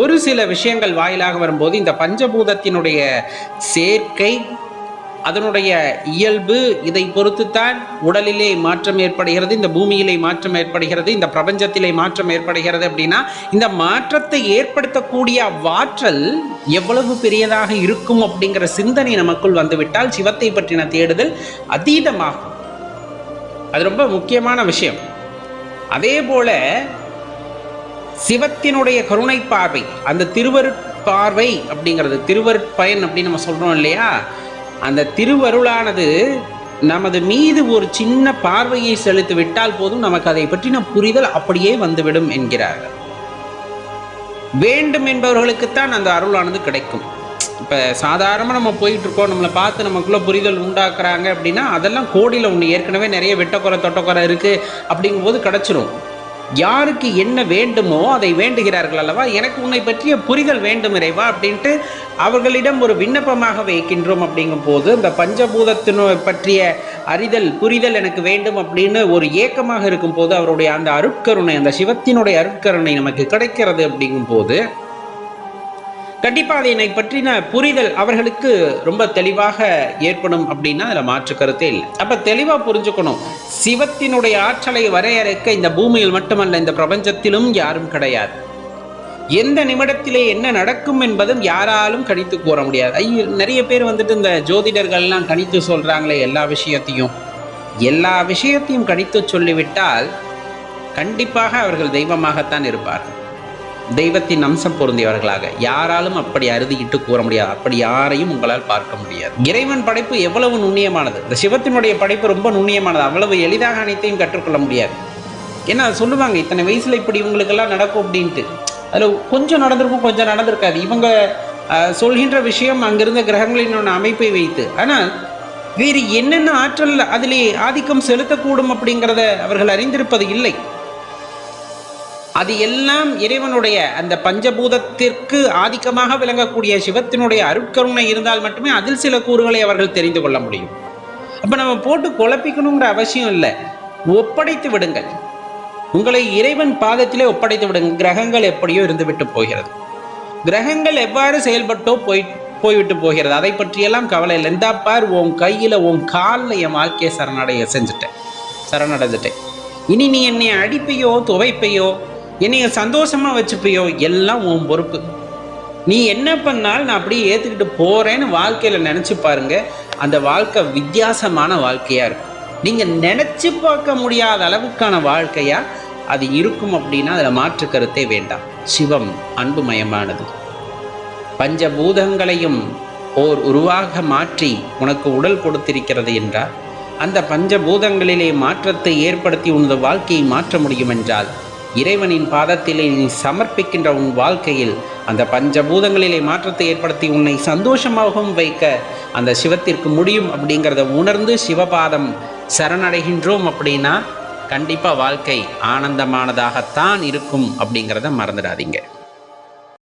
ஒரு சில விஷயங்கள் வாயிலாக வரும்போது இந்த பஞ்சபூதத்தினுடைய சேர்க்கை அதனுடைய இயல்பு இதை பொறுத்துத்தான் உடலிலே மாற்றம் ஏற்படுகிறது இந்த பூமியிலே மாற்றம் ஏற்படுகிறது இந்த பிரபஞ்சத்திலே மாற்றம் ஏற்படுகிறது அப்படின்னா இந்த மாற்றத்தை ஏற்படுத்தக்கூடிய வாற்றல் எவ்வளவு பெரியதாக இருக்கும் அப்படிங்கிற சிந்தனை நமக்குள் வந்துவிட்டால் சிவத்தை பற்றின தேடுதல் அதீதமாகும். அது ரொம்ப முக்கியமான விஷயம். அதே போல சிவத்தினுடைய கருணை பார்வை அந்த திருவருட்பார்வை அப்படிங்கிறது திருவருட்பயன் அப்படின்னு நம்ம சொல்றோம் இல்லையா? அந்த திருவருளானது நமது மீது ஒரு சின்ன பார்வையை செலுத்தி விட்டால் போதும் நமக்கு அதை பற்றின புரிதல் அப்படியே வந்துவிடும் என்கிறார்கள். வேண்டும் என்பவர்களுக்குத்தான் அந்த அருளானது கிடைக்கும். இப்போ சாதாரணமாக நம்ம போயிட்டு இருக்கோம் நம்மளை பார்த்து நமக்குள்ள புரிதல் உண்டாக்குறாங்க அப்படின்னா அதெல்லாம் கோடியில் ஒன்று ஏற்கனவே நிறைய வெட்டக்குறை தொட்டக்குறை இருக்குது அப்படிங்கும்போது கிடச்சிரும். யாருக்கு என்ன வேண்டுமோ அதை வேண்டுகிறார்கள் அல்லவா? எனக்கு உன்னை பற்றிய புரிதல் வேண்டும் இறைவா அப்படின்ட்டு அவர்களிடம் ஒரு விண்ணப்பமாக வைக்கின்றோம் அப்படிங்கும் போது இந்த பஞ்சபூதத்தினு பற்றிய அறிதல் புரிதல் எனக்கு வேண்டும் அப்படின்னு ஒரு ஏக்கமாக இருக்கும் போது அவருடைய அந்த அருட்கருணை அந்த சிவத்தினுடைய அருட்கருணை நமக்கு கிடைக்கிறது அப்படிங்கும் போது கண்டிப்பாக அதனை பற்றின புரிதல் அவர்களுக்கு ரொம்ப தெளிவாக ஏற்படும் அப்படின்னா அதில் மாற்று கருத்தே இல்லை. அப்போ தெளிவாக புரிஞ்சுக்கணும். சிவத்தினுடைய ஆற்றலை வரையறுக்க இந்த பூமியில் மட்டுமல்ல இந்த பிரபஞ்சத்திலும் யாரும் கிடையாது. எந்த நிமிடத்திலே என்ன நடக்கும் என்பதும் யாராலும் கணித்து கூற முடியாது. ஐயோ நிறைய பேர் வந்துட்டு இந்த ஜோதிடர்கள்லாம் கணித்து சொல்கிறாங்களே எல்லா விஷயத்தையும். எல்லா விஷயத்தையும் கணித்து சொல்லிவிட்டால் கண்டிப்பாக அவர்கள் தெய்வமாகத்தான் இருப்பார்கள். தெய்வத்தின் அம்சம் பொருந்தியவர்களாக யாராலும் அப்படி அறுதியிட்டு கூற முடியாது. அப்படி யாரையும் உங்களால் பார்க்க முடியாது. இறைவன் படைப்பு எவ்வளவு நுண்ணியமானது? இந்த சிவத்தினுடைய படைப்பு ரொம்ப நுண்ணியமானது. அவ்வளவு எளிதாக அனைத்தையும் கற்றுக்கொள்ள முடியாது. ஏன்னா சொல்லுவாங்க இத்தனை வயசுல இப்படி இவங்களுக்கெல்லாம் நடக்கும் அப்படின்ட்டு. அதில் கொஞ்சம் நடந்திருக்கும் கொஞ்சம் நடந்திருக்காது. இவங்க சொல்கின்ற விஷயம் அங்கிருந்த கிரகங்களின் அமைப்பை வைத்து. ஆனால் வேறு என்னென்ன ஆற்றல் அதிலே ஆதிக்கம் செலுத்தக்கூடும் அப்படிங்கிறத அவர்கள் அறிந்திருப்பது இல்லை. அது எல்லாம் இறைவனுடைய அந்த பஞ்சபூதத்திற்கு ஆதிக்கமாக விளங்கக்கூடிய சிவத்தினுடைய அருட்கருணை இருந்தால் மட்டுமே அதில் சில கூறுகளை அவர்கள் தெரிந்து கொள்ள முடியும். அப்ப நம்ம போட்டு குழப்பிக்கணுங்கிற அவசியம் இல்லை. ஒப்படைத்து விடுங்கள். உங்களை இறைவன் பாதத்திலே ஒப்படைத்து விடுங்க. கிரகங்கள் எப்படியோ இருந்துவிட்டு போகிறது. கிரகங்கள் எவ்வாறு செயல்பட்டோ போய் போய்விட்டு போகிறது? அதை பற்றியெல்லாம் கவலை இல்லை. இந்தா பார் உன் கையில் உன் காலில் என் வாழ்க்கையை சரணடைய செஞ்சுட்டேன். சரணடைஞ்சிட்டேன். இனி நீ என்னை அடிப்பையோ துவைப்பையோ என்னைய சந்தோஷமா வச்சுப்பியோ? எல்லாம் உன் பொறுப்பு. நீ என்ன பண்ணாலும் நான் அப்படியே ஏற்றுக்கிட்டு போகிறேன்னு வாழ்க்கையில் நினச்சி பாருங்க. அந்த வாழ்க்கை வித்தியாசமான வாழ்க்கையாக இருக்கும். நீங்கள் நினச்சி பார்க்க முடியாத அளவுக்கான வாழ்க்கையாக அது இருக்கும் அப்படின்னா அதில் மாற்று கருத்தே வேண்டாம். சிவம் அன்புமயமானது. பஞ்சபூதங்களையும் ஓர் உருவாக மாற்றி உனக்கு உடல் கொடுத்திருக்கிறது என்றால் அந்த பஞ்சபூதங்களிலே மாற்றத்தை ஏற்படுத்தி உனது வாழ்க்கையை மாற்ற முடியும் என்றால் இறைவனின் பாதத்திலே நீ சமர்ப்பிக்கின்ற உன் வாழ்க்கையில் அந்த பஞ்சபூதங்களிலே மாற்றத்தை ஏற்படுத்தி உன்னை சந்தோஷமாகவும் வைக்க அந்த சிவத்திற்கு முடியும் அப்படிங்கிறத உணர்ந்து சிவபாதம் சரணடைகின்றோம் அப்படின்னா கண்டிப்பாக வாழ்க்கை ஆனந்தமானதாகத்தான் இருக்கும் அப்படிங்கிறத மறந்துடாதீங்க.